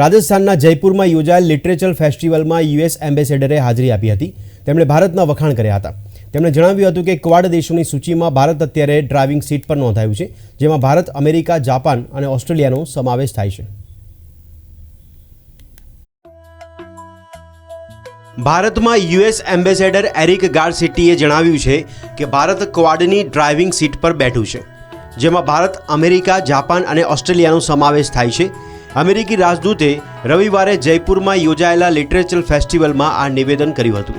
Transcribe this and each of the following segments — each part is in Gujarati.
રાજસ્થાનના જયપુરમાં યોજાયેલ લિટરેચર ફેસ્ટિવલમાં યુએસ એમ્બેસેડરે હાજરી આપી હતી તેમણે ભારતમાં વખાણ કર્યા હતા તેમણે જણાવ્યું હતું કે ક્વાડ દેશોની સૂચિમાં ભારત અત્યારે ડ્રાઇવિંગ સીટ પર નોંધાયું છે જેમાં ભારત અમેરિકા જાપાન અને ઓસ્ટ્રેલિયાનો સમાવેશ થાય છે ભારતમાં યુએસ એમ્બેસેડર એરિક ગાર્સિટીએ જણાવ્યું છે કે ભારત ક્વાડની ડ્રાઇવિંગ સીટ પર બેઠું છે જેમાં ભારત અમેરિકા જાપાન અને ઓસ્ટ્રેલિયાનો સમાવેશ થાય છે અમેરિકી રાજદૂતે રવિવારે જયપુરમાં યોજાયેલા લિટરેચર ફેસ્ટિવલમાં આ નિવેદન કર્યું હતું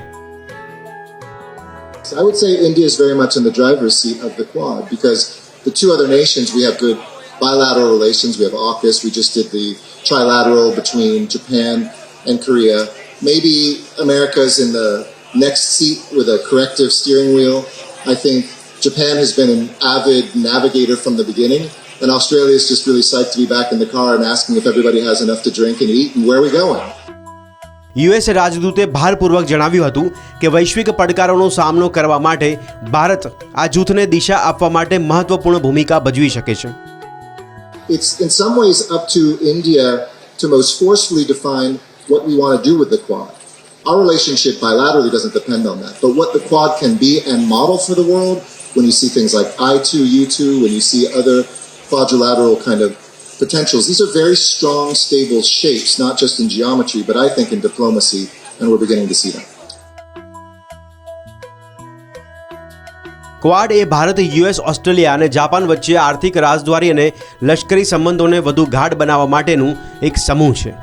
I would say India is very much in the driver's seat of the Quad because the two other nations we have good bilateral relations. We have AUKUS. We just did the trilateral between Japan and Korea. Maybe America's in the next seat with a corrective steering wheel. I think Japan has been an avid navigator from the beginning. And Australia is just really psyched to be back in the car and asking if everybody has enough to drink and eat and where are we going. રાજદૂતે ભારપૂર્વક જણાવ્યું હતું કે વૈશ્વિક પડકારોનો સામનો કરવા માટે ભારત આ જૂથને દિશા આપવા માટે મહત્વપૂર્ણ ભૂમિકા ભજવી શકે છે It's in some ways up to India to most forcefully define what we want to do with the Quad. Our relationship bilaterally doesn't depend on that, but what the Quad can be and model for the world when you see things like I2, U2, when you see other quadrilateral kind of potentials. These are very strong, stable shapes, not just in geometry, but I think in diplomacy, and we're beginning to see them. Quad એ ભારત યુએસ ઓસ્ટ્રેલિયા અને જાપાન વચ્ચે આર્થિક રાજદ્વારી અને લશ્કરી સંબંધોને વધુ ગાઢ બનાવવા માટેનું એક સમૂહ છે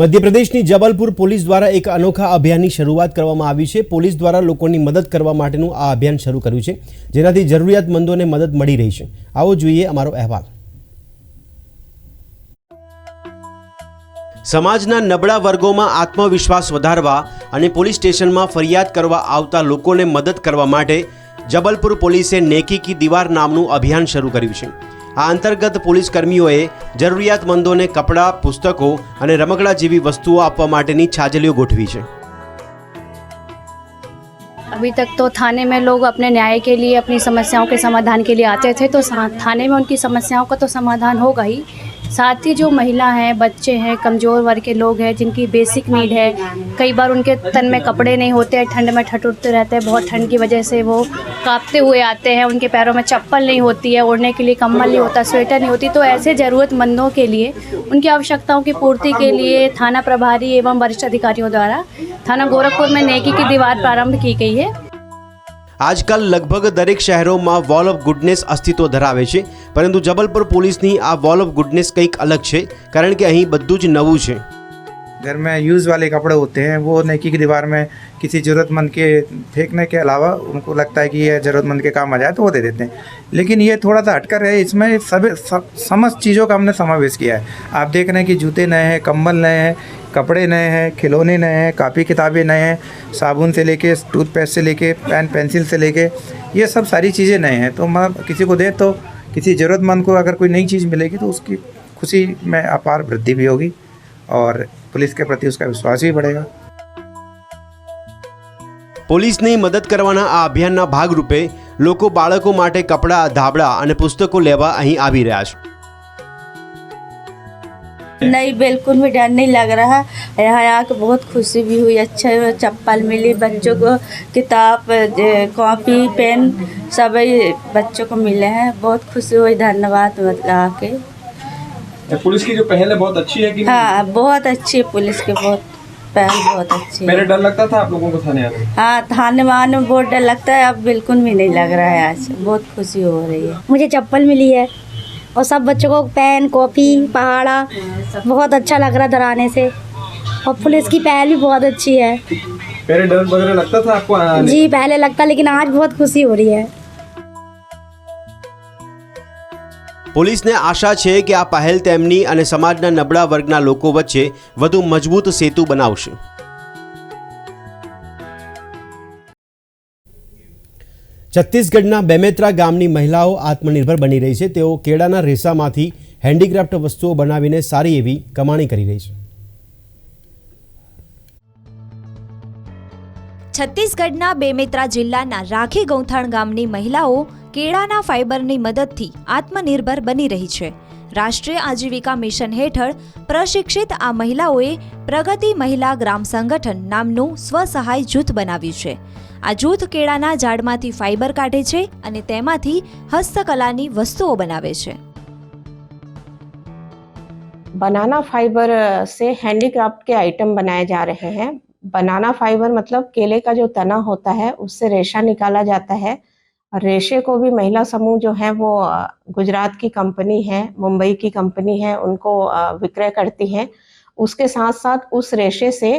મધ્યપ્રદેશની જબલપુર પોલીસ દ્વારા એક અનોખા અભિયાનની શરૂઆત કરવામાં આવી છે પોલીસ દ્વારા લોકોની મદદ કરવા માટેનું આ અભિયાન શરૂ કર્યું છે જેનાથી જરૂરિયાતમંદોને મદદ મળી રહી છે આવો જોઈએ અમારો અહેવાલ સમાજના નબળા વર્ગોમાં આત્મવિશ્વાસ વધારવા અને પોલીસ સ્ટેશનમાં ફરિયાદ કરવા આવતા લોકોને મદદ કરવા માટે જબલપુર પોલીસે નેકી કી દીવાર નામનું અભિયાન શરૂ કર્યું છે આ અંતર્ગત પોલીસ કર્મીઓએ જરૂરિયાતમંદોને કપડાં પુસ્તકો અને રમકડાં જેવી વસ્તુઓ આપવા માટેની છાજલીઓ ગોઠવી છે अभी तक तो थाने में लोग अपने न्याय के लिए अपनी समस्याओं के समाधान के लिए आते थे तो थाने में उनकी समस्याओं का तो समाधान होगा ही साथ ही जो महिला हैं बच्चे हैं कमज़ोर वर्ग के लोग हैं जिनकी बेसिक नीड है कई बार उनके तन में कपड़े नहीं होते हैं ठंड में उठते रहते हैं बहुत ठंड की वजह से वो काँपते हुए आते हैं उनके पैरों में चप्पल नहीं होती है ओढ़ने के लिए कम्बल नहीं होता स्वेटर नहीं होती तो ऐसे ज़रूरतमंदों के लिए उनकी आवश्यकताओं की पूर्ति के लिए थाना प्रभारी एवं वरिष्ठ अधिकारियों द्वारा थाना गोरखपुर में नेकी की दीवार प्रारंभ की गई है આજકાલ લગભગ દરેક શહેરોમાં વોલ ઓફ ગુડનેસ અસ્તિત્વ ધરાવે છે પરંતુ જબલપુર પોલીસની આ વોલ ઓફ ગુડनेस કંઈક અલગ છે કારણ કે અહીં બધું જ નવું છે घर में यूज़ वाले कपड़े होते हैं वो नेकी की दीवार में किसी ज़रूरतमंद के फेंकने के अलावा उनको लगता है कि ये ज़रूरतमंद के काम आ जाए तो वो दे देते हैं लेकिन ये थोड़ा सा हटकर है इसमें सब, सब समस्त चीज़ों का हमने समावेश किया है आप देख रहे हैं कि जूते नए हैं कम्बल नए हैं कपड़े नए हैं खिलौने नए हैं कापी किताबें नए हैं साबुन से लेके टूथपेस्ट से लेके पेन पेंसिल से लेके ये सब सारी चीज़ें नए हैं तो मतलब किसी को दे तो किसी ज़रूरतमंद को अगर कोई नई चीज़ मिलेगी तो उसकी खुशी में अपार वृद्धि भी होगी और पुलिस के प्रति उसका विश्वास भी बढ़ेगा पुलिस ने मदद करवाना आ अभियान भाग रूपे लोग बाड़कों कपड़ा धाबड़ा और पुस्तकों लेवा अं आ रहा है नहीं बिल्कुल भी डर नहीं लग रहा यहाँ आके बहुत खुशी भी हुई अच्छे चप्पल मिली बच्चों को किताब कॉपी पेन सभी बच्चों को मिले हैं बहुत खुशी हुई धन्यवाद मतलब आके तो पुलिस की जो पहल है बहुत अच्छी है कि हाँ बहुत अच्छी है पुलिस की बहुत पहल बहुत अच्छी मेरे डर लगता था आप लोगों को थाने आने हाँ थाने में आने में बहुत डर लगता है अब बिल्कुल भी नहीं लग रहा है आज बहुत खुशी हो रही है मुझे चप्पल मिली है और सब बच्चों को पेन कॉफ़ी पहाड़ा बहुत अच्छा लग रहा धराने से और पुलिस की पहल भी बहुत अच्छी है पहले डर लगता था आपको आने? जी पहले लगता लेकिन आज बहुत खुशी हो रही है પોલીસને આશા છે કે આ પહેલ તેમની અને સમાજના નબળા વર્ગના લોકો વચ્ચે વધુ મજબૂત સેતુ બનાવશે છત્તીસગઢના બેમેત્રા ગામની મહિલાઓ આત્મનિર્ભર બની રહી છે તેઓ કેળાના રેસામાંથી હેન્ડીક્રાફ્ટ વસ્તુઓ બનાવીને સારી એવી કમાણી કરી રહી છે છત્તીસગઢના બેમેત્રા જિલ્લાના રાખી ગૌથાણ ગામની મહિલાઓ કેળાના ફાઇબરની મદદથી આત્મનિર્ભર બની રહી છે રાષ્ટ્રીય આજીવિકા મિશન હેઠળ પ્રશિક્ષિત આ મહિલાઓએ પ્રગતિ મહિલા ગ્રામ સંગઠન નામનું સ્વસહાય જૂથ બનાવ્યું છે આ જૂથ કેળાના ઝાડમાંથી ફાઇબર કાઢે છે અને તેમાંથી હસ્તકલાની વસ્તુઓ બનાવે છે બનાના फाइबर સે હેન્ડીક્રાફ્ટ કે આઇટમ बनाए जा रहे हैं बनाना फाइबर मतलब केले का जो तना होता है उससे रेशा निकाला जाता है रेशे को भी महिला समूह जो है वो गुजरात की कंपनी है मुंबई की कंपनी है उनको विक्रय करती है उसके साथ साथ उस रेशे से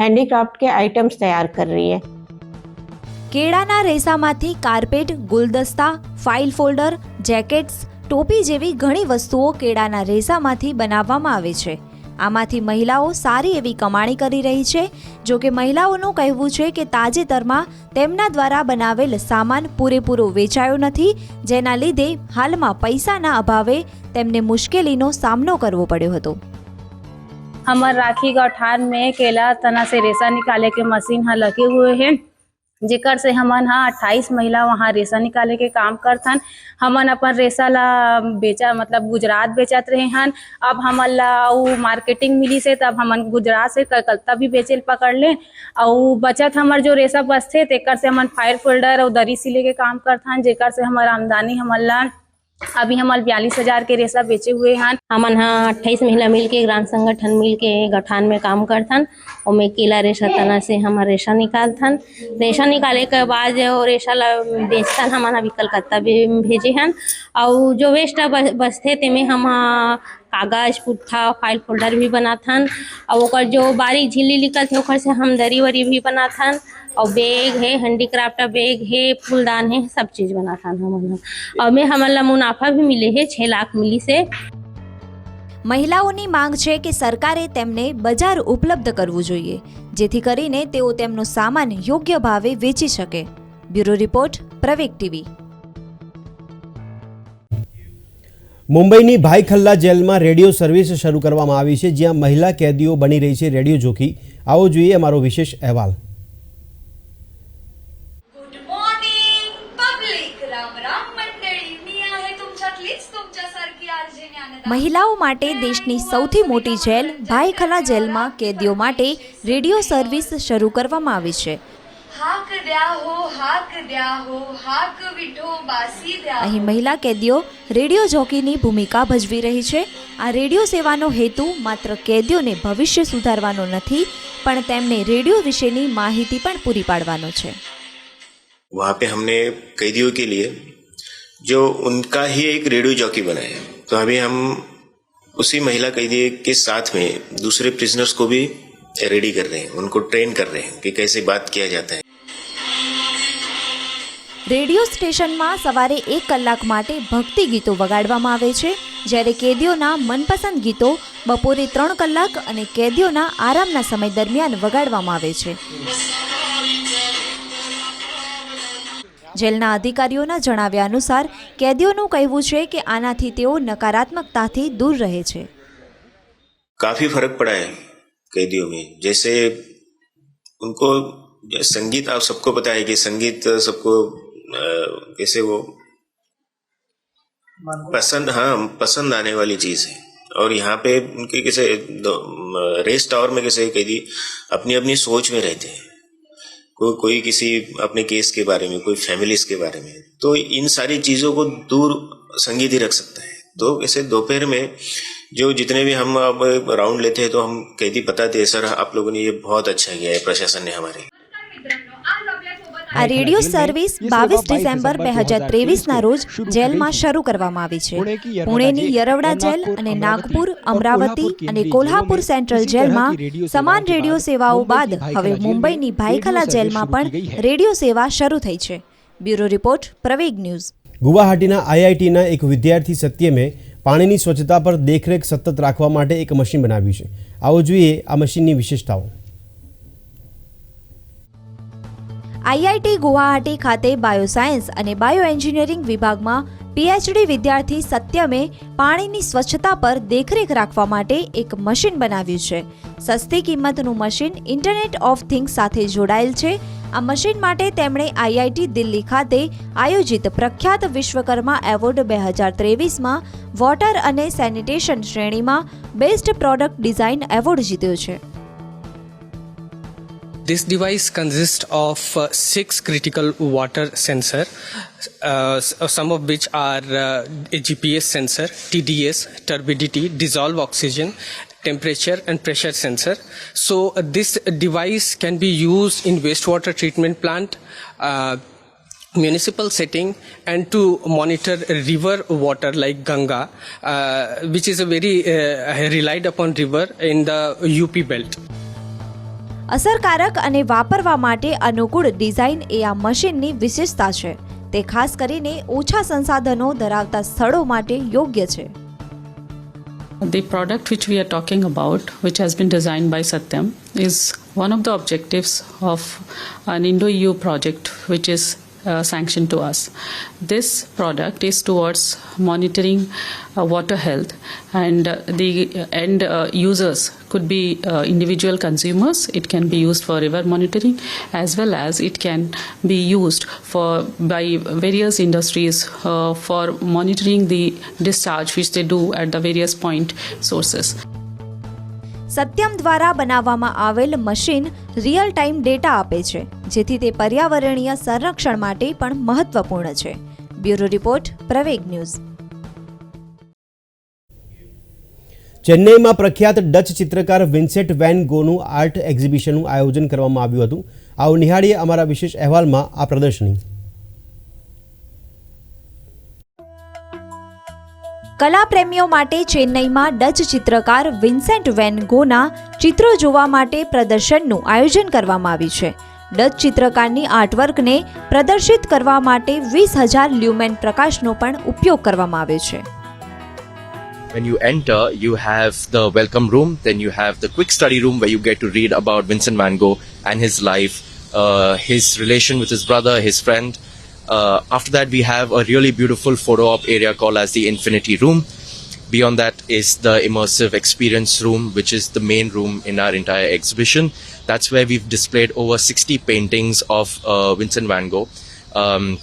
हैंडीक्राफ्ट के आइटम्स तैयार कर रही है केड़ा केड़ाना रेसा माथी कारपेट गुलदस्ता फाइल फोल्डर जैकेट्स टोपी जेवी घणी वस्तुओं केड़ा केड़ाना रेसा माथी बनावामां आवे छे આમાંથી મહિલાઓ સારી એવી કમાણી કરી રહી છે જો કે મહિલાઓનું કહેવું છે કે તાજેતરમાં તેમના દ્વારા બનાવેલ સામાન પૂરેપૂરો વેચાયો નથી જેના લીધે હાલમાં પૈસાના અભાવે તેમને મુશ્કેલીનો સામનો કરવો પડ્યો હતો અમર રાખી का મેં में केला तना से रेशा निकाले के मशीन यहाँ लगे हुए जेकर से हमन हा अट्ठाईस महिला वहाँ रेशा निकाले के काम करथन हमन अपन रेशा ला बेचा मतलब गुजरात बेचत रहे हन अब हमन ला उ मार्केटिंग मिली से तब हमन गुजरात से कलकत्ता भी बेचे पकड़ ले और बचत हमार जो रेशा बचते तेकर से हमन फायर फोल्डर और दरी सिले के काम करथन जेकर से हमर आमदनी हमन ला अभी हमारे बयालीस हजार के रेशा बेचे हुए हैं हमन यहाँ अट्ठाईस महिला मिल के ग्राम संगठन मिल के गठान में काम करथन ओमे केला रेशा तना से हम रेशा निकालथन रेशा निकाले के बाद वो रेशा ला बेचथन हम अभी कलकत्ता भेजे हैं और जो वेस्ट बचथे तेमे हम कागज पुट्ठा फाइल फोल्डर भी बनाथन और जो बारीक झिल्ली निकलते से हम दरी वरी भी बनाथन और बैग है हैंडीक्राफ्ट का बैग है फूलदान है सब चीज़ बनाता हमन और में हमन ला मुनाफा भी मिले है छः लाख मिली से મહિલાઓની માંગ છે કે સરકારે તેમને બજાર ઉપલબ્ધ કરવું જોઈએ જેથી કરીને તેઓ તેમનો સામાન યોગ્ય ભાવે વેચી શકે બ્યુરો રિપોર્ટ પ્રવેક ટીવી મુંબઈની ભાઈખલ્લા જેલમાં રેડિયો સર્વિસ શરૂ કરવામાં આવી છે જ્યાં મહિલા કેદીઓ બની રહી છે રેડિયો જોખી આવો જોઈએ અમારો વિશેષ અહેવાલ મહિલાઓ માટે દેશની સૌથી મોટી જેલ ભાઈખલા જેલમાં કેદીઓ માટે રેડિયો સર્વિસ શરૂ કરવામાં આવી છે અહીં મહિલા કેદીઓ રેડિયો જોકીની ભૂમિકા ભજવી રહી છે આ રેડિયો સેવાનો હેતુ માત્ર કેદીઓને ભવિષ્ય સુધારવાનો નથી પણ તેમને રેડિયો વિશેની માહિતી પણ પૂરી પાડવાનો છે વહાં पे हमने कैदियों के लिए जो उनका ही एक रेडियो जॉकी बनाया तो अभी हम उसी महिला कैदी के साथ में दूसरे प्रिजनर्स को भी रेडी कर रहे हैं उनको ट्रेन कर रहे हैं कि कैसे बात किया जाता है રેડિયો સ્ટેશનમાં સવારે એક કલાક માટે ભક્તિ ગીતો વગાડવામાં આવે છે જ્યારે કેદીઓના મનપસંદ ગીતો બપોરે ત્રણ કલાક અને કેદીઓના આરામના સમય દરમિયાન વગાડવામાં આવે છે જેલના અધિકારીઓના જણાવ્યા અનુસાર કેદીઓનું કહેવું છે કે આનાથી તેઓ નકારાત્મકતાથી દૂર રહે છે काफी फर्क पड़ा है कैदियों में जैसे उनको संगीत आप सबको पता है कि संगीत सबको कैसे वो पसंद हाँ पसंद आने वाली चीज है और यहाँ पे उनके कैसे रेस्ट टावर में कैसे कैदी अपनी अपनी सोच में रहते हैं को, कोई किसी अपने केस के बारे में कोई फैमिलीज के बारे में तो इन सारी चीज़ों को दूर संगीत ही रख सकता है तो ऐसे दोपहर में जो जितने भी हम अब राउंड लेते हैं तो हम कहती बताते हैं सर आप लोगों ने ये बहुत अच्छा किया है प्रशासन ने हमारे આ રેડિયો સર્વિસ બાવીસ ડિસેમ્બર બે હજાર ત્રેવીસના રોજ જેલમાં શરૂ કરવામાં આવી છે પુણેની યરવડા જેલ અને નાગપુર અમરાવતી અને કોલ્હાપુર સેન્ટ્રલ જેલમાં સમાન રેડિયો સેવાઓ બાદ હવે મુંબઈની ભાઈખલા જેલમાં પણ રેડિયો સેવા શરૂ થઈ છે બ્યુરો રિપોર્ટ પ્રવેગ ન્યૂઝ ગુવાહાટીના આઈઆઈટીના એક વિદ્યાર્થી સત્યમે પાણીની સ્વચ્છતા પર દેખરેખ સતત રાખવા માટે એક મશીન બનાવ્યું છે આવો જોઈએ આ મશીનની વિશેષતાઓ આઈઆઈટી ગુવાહાટી ખાતે બાયોસાયન્સ અને બાયો એન્જિનિયરિંગ વિભાગમાં પીએચડી વિદ્યાર્થી સત્યમે પાણીની સ્વચ્છતા પર દેખરેખ રાખવા માટે એક મશીન બનાવ્યું છે સસ્તી કિંમતનું મશીન ઇન્ટરનેટ ઓફ થિંગ્સ સાથે જોડાયેલ છે આ મશીન માટે તેમણે આઈઆઈટી દિલ્હી ખાતે આયોજિત પ્રખ્યાત વિશ્વકર્મા એવોર્ડ બે હજાર ત્રેવીસમાં વોટર અને સેનિટેશન શ્રેણીમાં બેસ્ટ પ્રોડક્ટ ડિઝાઇન એવોર્ડ જીત્યો છે This device consists of uh, six critical water sensor, uh, some of which are uh, GPS sensor, TDS, turbidity, dissolved oxygen, temperature and pressure sensor. So uh, this device can be used in wastewater treatment plant, uh, municipal setting and to monitor river water like Ganga, uh, which is a very relied upon river in the UP belt. અસરકારક અને વાપરવા માટે અનુકૂળ ડિઝાઇન એ આ મશીનની વિશેષતા છે તે ખાસ કરીને ઓછા સંસાધનો ધરાવતા સ્થળો માટે યોગ્ય છે The product which we are talking about, which has been designed by Satyam, is one of the objectives of an Indo EU project, which is uh, sanction to us. This product is towards monitoring uh, water health, and uh, the uh, end uh, users could be uh, individual consumers. It can be used for river monitoring, as well as it can be used for by various industries for monitoring the discharge which they do at the various point sources. Satyam દ્વારા બનાવવામાં આવેલ મશીન રિયલ ટાઈમ ડેટા આપે છે જેથી તે પર્યાવરણીય સંરક્ષણ માટે પણ મહત્વપૂર્ણ છે બ્યુરો રિપોર્ટ પ્રવેગ ન્યૂઝ ચેન્નઈમાં પ્રખ્યાત ડચ ચિત્રકાર વિન્સેટ વેન ગોનું આર્ટ એક્ઝિબિશનનું આયોજન કરવામાં આવ્યું હતું આવું નિહાળીએ અમારા વિશેષ અહેવાલમાં આ પ્રદર્શની કલાપ્રેમીઓ માટે ચેન્નઈમાં ડચ ચિત્રકાર વિન્સેન્ટ વેન ગોના ચિત્રો જોવા માટે પ્રદર્શનનું આયોજન કરવામાં આવ્યું છે ડચ ચિત્રકારની આર્ટવર્કને પ્રદર્શિત કરવા માટે વીસ હજાર લ્યુમેન પ્રકાશનો પણ ઉપયોગ કરવામાં આવે છે When you enter, you have the welcome room, then you have the quick study room where you get to read about Vincent van Gogh and his life, uh, his relation with his brother, his friend, Uh, after that, we have a really beautiful photo op area called as the Infinity Room. Beyond that is the immersive experience room, which is the main room in our entire exhibition. That's where we've displayed over 60 paintings of uh, Vincent van Gogh. Um,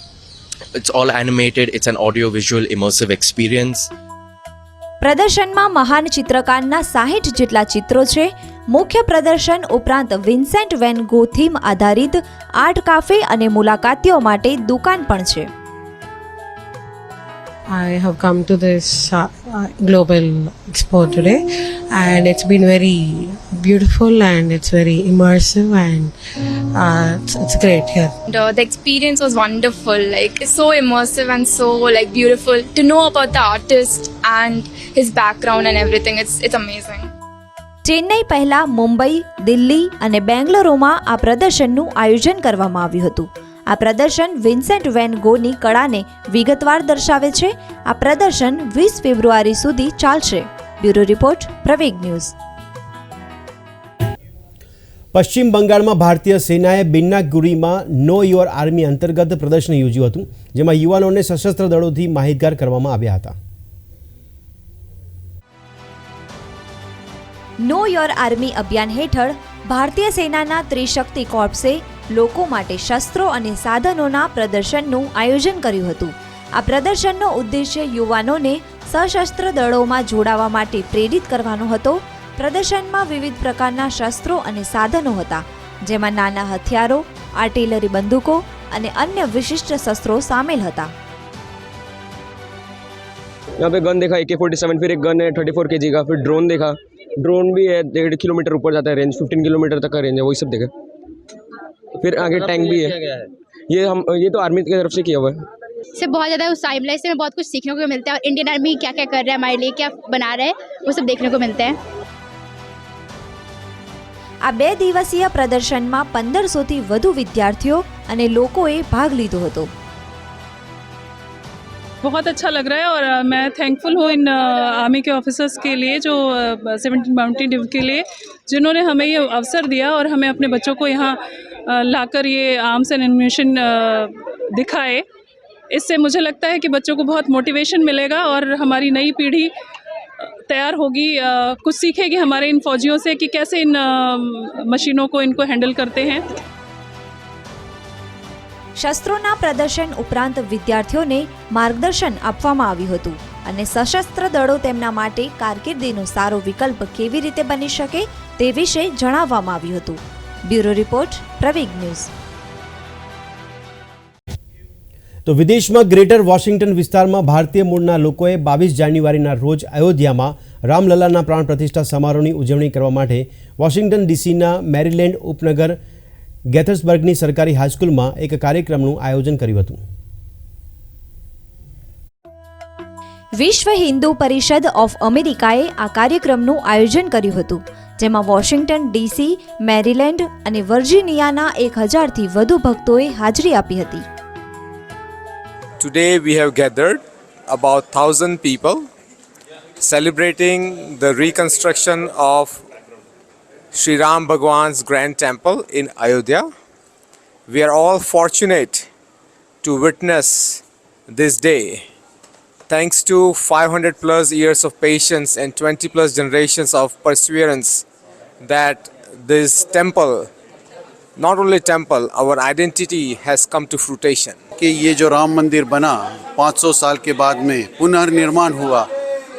it's all animated, it's an audio-visual immersive experience. પ્રદર્શનમાં મહાન ચિત્રકારના સાહીઠ જેટલા ચિત્રો છે મુખ્ય પ્રદર્શન ઉપરાંત વિન્સેન્ટ વેન ગો થીમ આધારિત આર્ટ કાફે અને મુલાકાતીઓ માટે દુકાન પણ છે I have come to this uh, global expo today and it's been very beautiful and it's very immersive and uh, it's, it's great here. The, the experience was wonderful like it's so immersive and so like beautiful to know about the artist and his background and everything it's it's amazing. Chennai પહેલાં મુંબઈ દિલ્હી અને બેંગ્લોરોમાં આ પ્રદર્શનનું આયોજન કરવામાં આવ્યું હતું આ પ્રદર્શન વિન્સેન્ટ વેન ગોની કળાને વિગતવાર દર્શાવે છે આ પ્રદર્શન વીસ ફેબ્રુઆરી સુધી ચાલશે બ્યુરો રિપોર્ટ પ્રવેગ ન્યૂઝ પશ્ચિમ બંગાળમાં ભારતીય સેનાએ બિન્નાગુરીમાં નો યોર આર્મી અંતર્ગત પ્રદર્શન યોજ્યું હતું જેમાં યુવાનોને સશસ્ત્ર દળોથી માહિતગાર કરવામાં આવ્યા હતા નો યોર આર્મી અભિયાન હેઠળ ભારતીય સેનાના ત્રિશક્તિ કોર્પ્સે લોકો માટે શસ્ત્રો અને સાધનોના પ્રદર્શનનું આયોજન કર્યું હતું આ પ્રદર્શનનો ઉદ્દેશ્ય યુવાનોને સશસ્ત્ર દળોમાં જોડાવા માટે પ્રેરિત કરવાનો હતો પ્રદર્શનમાં વિવિધ પ્રકારના શસ્ત્રો અને સાધનો હતા જેમાં નાના હથિયારો આર્ટિલરી બંદૂકો અને અન્ય વિશિષ્ટ શસ્ત્રો સામેલ હતા यहाँ पे गन देखा ए के फोर्टी सेवन फिर एक गन है थर्टी फोर के ड्रोन भी है डेढ़ किलोमीटर ऊपर जाता है रेंज फिफ्टीन किलोमीटर तक का रेंज है वही सब देखें फिर आगे टैंक मतलब भी है ये हम ये तो आर्मी की तरफ से किया हुआ है से बहुत ज़्यादा उस टाइम से बहुत कुछ सीखने को मिलता है और इंडियन आर्मी क्या क्या कर रहा है हमारे लिए क्या बना रहे हैं वो सब देखने को मिलता है આ બે દિવસીય પ્રદર્શનમાં પંદરસોથી વધુ વિદ્યાર્થીઓ અને લોકોએ ભાગ લીધો હતો बहुत अच्छा लग रहा है और मैं थैंकफुल हूँ इन आर्मी के ऑफिसर्स के लिए जो सेवेंटीन माउंटेन डिव के लिए जिन्होंने हमें ये अवसर दिया और हमें अपने बच्चों को यहाँ लाकर ये आर्म्स एंड एनिमेशन दिखाए इससे मुझे लगता है कि बच्चों को बहुत मोटिवेशन मिलेगा और हमारी नई पीढ़ी तैयार होगी कुछ सीखेगी हमारे इन फौजियों से कि कैसे इन मशीनों को इनको हैंडल करते हैं શસ્ત્રોના પ્રદર્શન ઉપરાંત વિદ્યાર્થીઓને માર્ગદર્શન આપવામાં આવ્યું હતું અને સશસ્ત્ર દળો તેમના માટે કારકિર્દીનો સારો વિકલ્પ કેવી રીતે બની શકે તે વિશે જણાવવામાં આવ્યું હતું બ્યુરો રિપોર્ટ પ્રવીગ ન્યૂઝ તો વિદેશમાં ગ્રેટર વોશિંગ્ટન વિસ્તારમાં ભારતીય મૂળના લોકોએ બાવીસ જાન્યુઆરીના રોજ અયોધ્યામાં રામલલ્લાના પ્રાણ પ્રતિષ્ઠા સમારોહની ઉજવણી કરવા માટે વોશિંગ્ટન ડીસીના મેરીલેન્ડ ઉપનગર ગેથર્સબર્ગની સરકારી હાઈસ્કૂલમાં એક કાર્યક્રમનું આયોજન કર્યું હતું વિશ્વ હિન્દુ પરિષદ ઓફ અમેરિકાએ આ કાર્યક્રમનું આયોજન કર્યું હતું જેમાં વોશિંગ્ટન ડીસી મેરીલેન્ડ અને વર્જિનિયાના એક હજારથી વધુ ભક્તોએ હાજરી આપી હતી today we have gathered about thousand people celebrating the reconstruction of Sri Ram Bhagwan's grand temple in Ayodhya. We are all fortunate to witness this day. Thanks to 500 plus years of patience and 20 plus generations of perseverance that this temple not only temple our identity has come to fruition कि ये जो राम मंदिर बना 500 साल के बाद में पुनर्निर्माण हुआ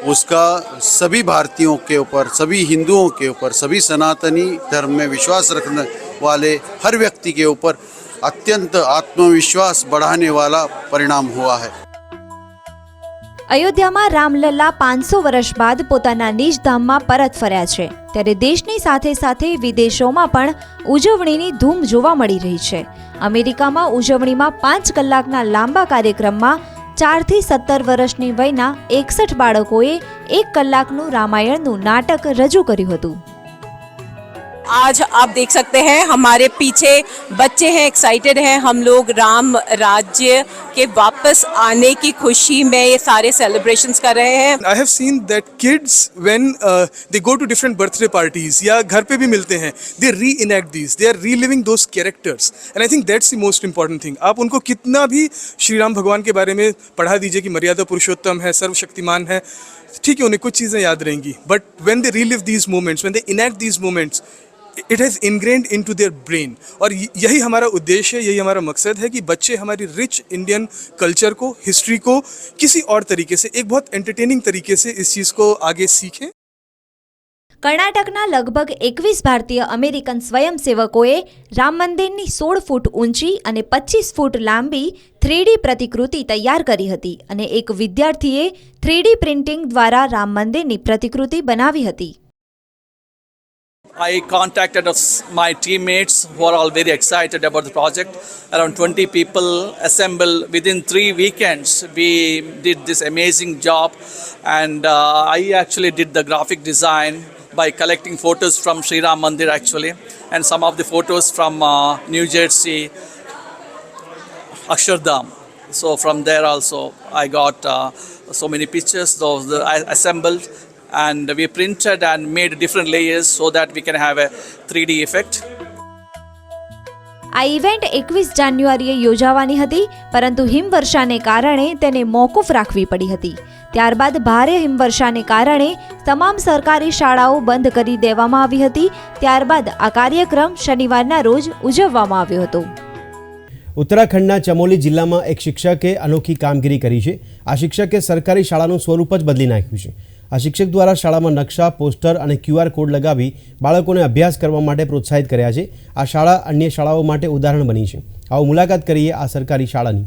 उसका सभी भारतीयों के ऊपर सभी हिंदुओं के ऊपर सभी सनातनी धर्म में विश्वास रखने वाले हर व्यक्ति के ऊपर अत्यंत आत्मविश्वास बढ़ाने वाला परिणाम हुआ है અયોધ્યામાં રામલલ્લા પાંચસો વર્ષ બાદ પોતાના નિજ ધામમાં પરત ફર્યા છે ત્યારે દેશની સાથે સાથે વિદેશોમાં પણ ઉજવણીની ધૂમ જોવા મળી રહી છે અમેરિકામાં ઉજવણીમાં પાંચ કલાકના લાંબા કાર્યક્રમમાં ચારથી સત્તર વર્ષની વયના એકસઠ બાળકોએ એક કલાકનું રામાયણનું નાટક રજૂ કર્યું હતું आज आप देख सकते हैं हमारे पीछे बच्चे हैं एक्साइटेड हैं हम लोग राम राज्य के वापस आने की खुशी में ये सारे सेलिब्रेशंस कर रहे हैं I have seen that kids when they go to different birthday parties या घर पे भी मिलते हैं they reenact these they are reliving those characters and I think that's the most important thing आप उनको कितना भी श्री राम भगवान के बारे में पढ़ा दीजिए कि मर्यादा पुरुषोत्तम है सर्वशक्तिमान है ठीक है उन्हें कुछ चीज़ें याद रहेंगी but when they relive these moments when they enact these moments it has ingrained into their brain और यही हमारा उद्देश्य है यही हमारा मकसद है कि बच्चे हमारी रिच इंडियन कल्चर को हिस्ट्री को किसी और तरीके से एक बहुत एंटरटेनिंग तरीके से इस चीज़ को आगे सीखें કર્ણાટકના લગભગ એકવીસ ભારતીય અમેરિકન સ્વયંસેવકોએ રામ મંદિરની સોળ ફૂટ ઊંચી અને પચીસ ફૂટ લાંબી થ્રીડી પ્રતિકૃતિ તૈયાર કરી હતી અને એક વિદ્યાર્થીએ થ્રીડી પ્રિન્ટિંગ દ્વારા રામ મંદિરની પ્રતિકૃતિ બનાવી હતી I contacted my teammates who are all very excited about the project. Around 20 people assembled within three weekends. We did this amazing job, and uh, I actually did the graphic design by collecting photos from Sri Ram Mandir actually, and some of the photos from uh, New Jersey, Akshardham. So from there also, I got uh, so many pictures. Those uh, I assembled and we printed and made different layers so that we can have a 3D effect. આ ઇવેન્ટ એકવીસ જાન્યુઆરીએ યોજાવાની હતી પરંતુ હિમવર્ષાને કારણે તેને મોકૂફ રાખવી પડી હતી ત્યારબાદ ભારે હિમવર્ષાને કારણે તમામ સરકારી શાળાઓ બંધ કરી દેવામાં આવી હતી ત્યારબાદ આ કાર્યક્રમ શનિવારના રોજ ઉજવવામાં આવ્યો હતો ઉત્તરાખંડના ચમોલી જિલ્લામાં એક શિક્ષકે અનોખી કામગીરી કરી છે આ શિક્ષકે સરકારી શાળાનું સ્વરૂપ જ બદલી નાખ્યું છે આ શિક્ષક દ્વારા શાળામાં નકશા પોસ્ટર અને ક્યુઆર કોડ લગાવી બાળકોને અભ્યાસ કરવા માટે પ્રોત્સાહિત કર્યા છે આ શાળા અન્ય શાળાઓ માટે ઉદાહરણ બની છે આવો મુલાકાત કરીએ આ સરકારી શાળાની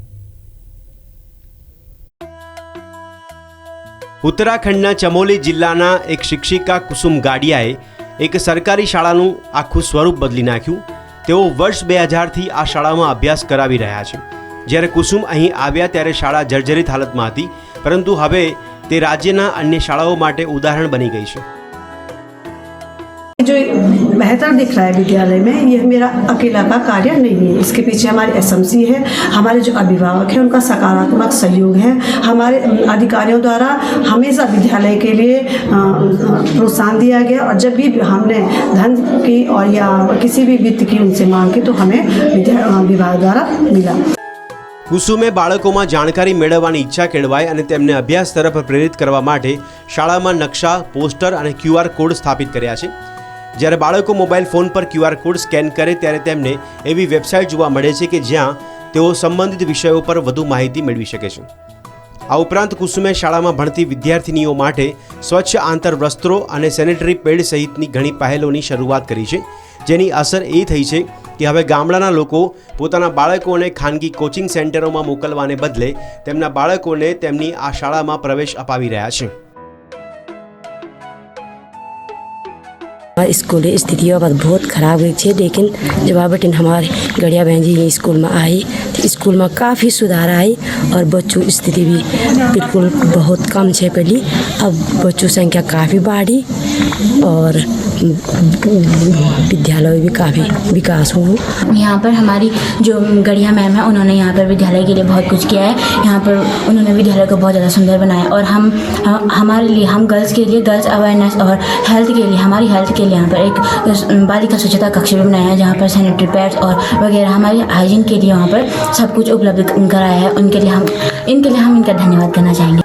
ઉત્તરાખંડના ચમોલી જિલ્લાના એક શિક્ષિકા કુસુમ ગાડિયાએ એક સરકારી શાળાનું આખું સ્વરૂપ બદલી નાખ્યું તેઓ વર્ષ બે હજારથી આ શાળામાં અભ્યાસ કરાવી રહ્યા છે જ્યારે કુસુમ અહીં આવ્યા ત્યારે શાળા જર્જરિત હાલતમાં હતી પરંતુ હવે ये राज्य ना अन्य शाळाओं માટે ઉદાહરણ બની ગઈ છે જે જે બહેતર દેખરાય વિદ્યાલય મેં યે મેરા અકેલા કા કાર્ય નહીં હૈ ઇસકે પીછે હમારી એસએમસી હૈ હમારે જો અભિવાવાક હે ઉનકા સકારાત્મક સહયોગ હૈ હમારે અધિકારીઓ દ્વારા હંમેશા વિદ્યાલય કે લિયે જો સાંધિયા ગયા ઓર જબ ભી હમને ધન કી ઓરિયા કોઈસી ભી વિત કી ઉનસે માંગ કી તો હમે અભિવાવા દ્વારા મિલા કુસુમે બાળકોમાં જાણકારી મેળવવાની ઈચ્છા કેળવાય અને તેમને અભ્યાસ તરફ પ્રેરિત કરવા માટે શાળામાં નકશા પોસ્ટર અને ક્યુઆર કોડ સ્થાપિત કર્યા છે જ્યારે બાળકો મોબાઈલ ફોન પર ક્યુઆર કોડ સ્કેન કરે ત્યારે તેમને એવી વેબસાઇટ જોવા મળે છે કે જ્યાં તેઓ સંબંધિત વિષયો પર વધુ માહિતી મેળવી શકે છે આ ઉપરાંત કુસુમે શાળામાં ભણતી વિદ્યાર્થિનીઓ માટે સ્વચ્છ આંતર વસ્ત્રો અને સેનેટરી પેડ સહિતની ઘણી પહેલોની શરૂઆત કરી છે જેની અસર એ થઈ છે કે હવે ગામડાના લોકો પોતાના બાળકોને ખાનગી કોચિંગ સેન્ટરોમાં મોકલવાને બદલે તેમના બાળકોને તેમની આ શાળામાં પ્રવેશ અપાવી રહ્યા છે સ્કૂલ स्थिति बहुत खराब हुई थी लेकिन जब बटन हमारे गड़िया बहन जी स्कूल में आई સ્કૂલમાં काफी सुधार આવી और बच्चो स्थिति भी बिल्कुल बहुत कम है पहले अब बच्चो संख्या काफ़ी बढ़ी और विद्यालय भी काफ़ी विकास हो यहाँ पर हमारी जो गढ़िया मैम है उन्होंने यहाँ पर विद्यालय के लिए बहुत कुछ किया है यहाँ पर उन्होंने विद्यालय को बहुत ज़्यादा सुंदर बनाया और हम हमारे लिए हम गर्ल्स के लिए गर्ल्स अवेयरनेस और हेल्थ के लिए हमारी हेल्थ के लिए यहाँ पर एक बालिका स्वच्छता कक्ष भी बनाया है जहाँ पर सैनिटरी पैड्स और वगैरह हमारे हाइजीन के लिए वहाँ पर सब कुछ उपलब्ध कराया है उनके लिए हम इनके लिए हम इनका धन्यवाद करना चाहेंगे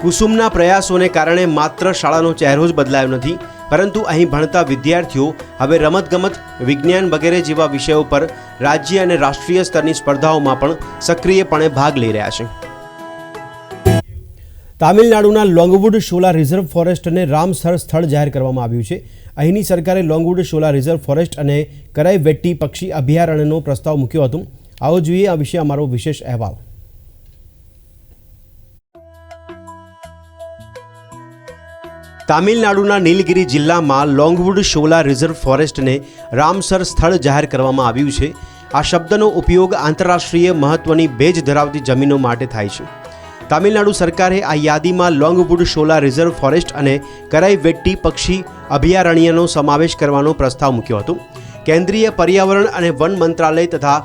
કુસુમના પ્રયાસોને કારણે માત્ર શાળાનો ચહેરો જ બદલાયો નથી પરંતુ અહીં ભણતા વિદ્યાર્થીઓ હવે રમતગમત વિજ્ઞાન વગેરે જેવા વિષયો પર રાજ્ય અને રાષ્ટ્રીય સ્તરની સ્પર્ધાઓમાં પણ સક્રિયપણે ભાગ લઈ રહ્યા છે તામિલનાડુના લોંગવુડ શોલા રિઝર્વ ફોરેસ્ટને રામસર સ્થળ જાહેર કરવામાં આવ્યું છે અહીંની સરકારે લોંગવુડ શોલા રિઝર્વ ફોરેસ્ટ અને કરાઈ વેટ્ટી પક્ષી અભયારણ્યનો પ્રસ્તાવ મૂક્યો હતો આવો જોઈએ આ વિશે અમારો વિશેષ અહેવાલ તામિલનાડુના નીલગિરી જિલ્લામાં લોંગવુડ શોલા રિઝર્વ ફોરેસ્ટને રામસર સ્થળ જાહેર કરવામાં આવ્યું છે આ શબ્દનો ઉપયોગ આંતરરાષ્ટ્રીય મહત્ત્વની ભેજ ધરાવતી જમીનો માટે થાય છે તામિલનાડુ સરકારે આ યાદીમાં લોંગવુડ શોલા રિઝર્વ ફોરેસ્ટ અને કરાઈ વેટ્ટી પક્ષી અભયારણ્યનો સમાવેશ કરવાનો પ્રસ્તાવ મૂક્યો હતો કેન્દ્રીય પર્યાવરણ અને વન મંત્રાલય તથા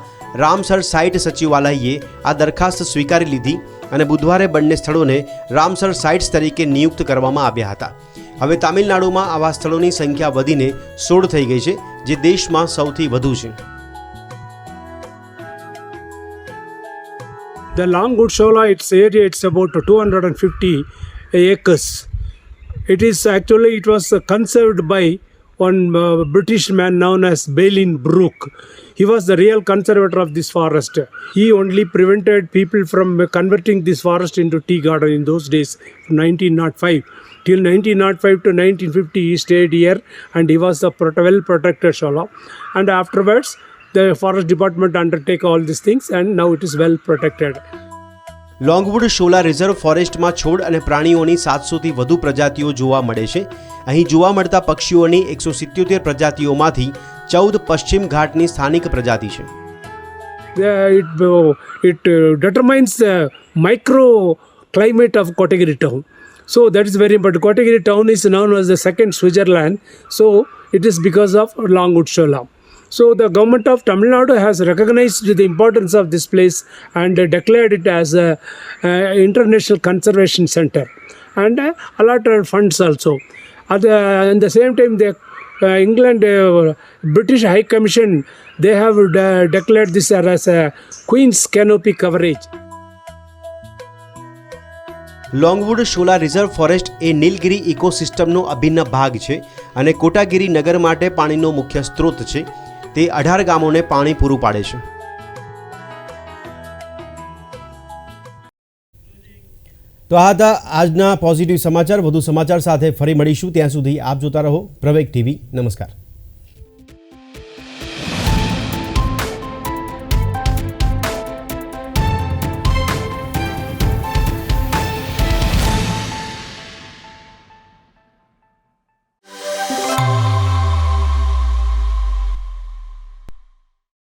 રામસર સાઇટ સચિવાલયે આ દરખાસ્ત સ્વીકારી લીધી અને બુધવારે બંને સ્થળોને રામસર સાઇટ્સ તરીકે નિયુક્ત કરવામાં આવ્યા હતા હવે તામિલનાડુમાં આવા સ્થળોની સંખ્યા વધીને સોળ થઈ ગઈ છે જે દેશમાં સૌથી વધુ છે The Lang Utshola, its area, it's about 250 acres. It is actually, it was conserved by one uh, British man known as Balin Brooke. He was the real conservator of this forest. He only prevented people from converting this forest into tea garden in those days, 1905. Till 1905 to 1950 he stayed here and he was the well protected Shola. And afterwards the forest department undertake all these things and now it is well protected. Longwood Shola reserve ફોરેસ્ટમાં છોડ અને પ્રાણીઓની સાતસોથી વધુ પ્રજાતિઓ જોવા મળે છે અહીં જોવા મળતા પક્ષીઓની એકસો સિત્યોતેર પ્રજાતિઓમાંથી ચૌદ પશ્ચિમ ઘાટની સ્થાનિક પ્રજાતિ છે it it determines micro climate of Kotagiri town So that is very important. Kotagiri town is known as the second Switzerland. So it is because of longwood shola. So the government of Tamil Nadu has recognized the importance of this place and declared it as an international conservation center and uh, allotted funds also. At the, uh, the same time, the uh, England uh, British High Commission they have de uh, declared this as a Queen's Canopy coverage. Longwood Shola reserve forest એ નીલગિરી ઇકોસિસ્ટમનો અભિન્ન ભાગ છે અને કોટાગીરી નગર માટે પાણીનો મુખ્ય સ્ત્રોત છે તે અઢાર ગામોને પાણી પૂરું પાડે છે તો આ હતા આજના પોઝિટિવ સમાચાર વધુ સમાચાર સાથે ફરી મળીશું ત્યાં સુધી આપ જોતા રહો પ્રવેક ટીવી નમસ્કાર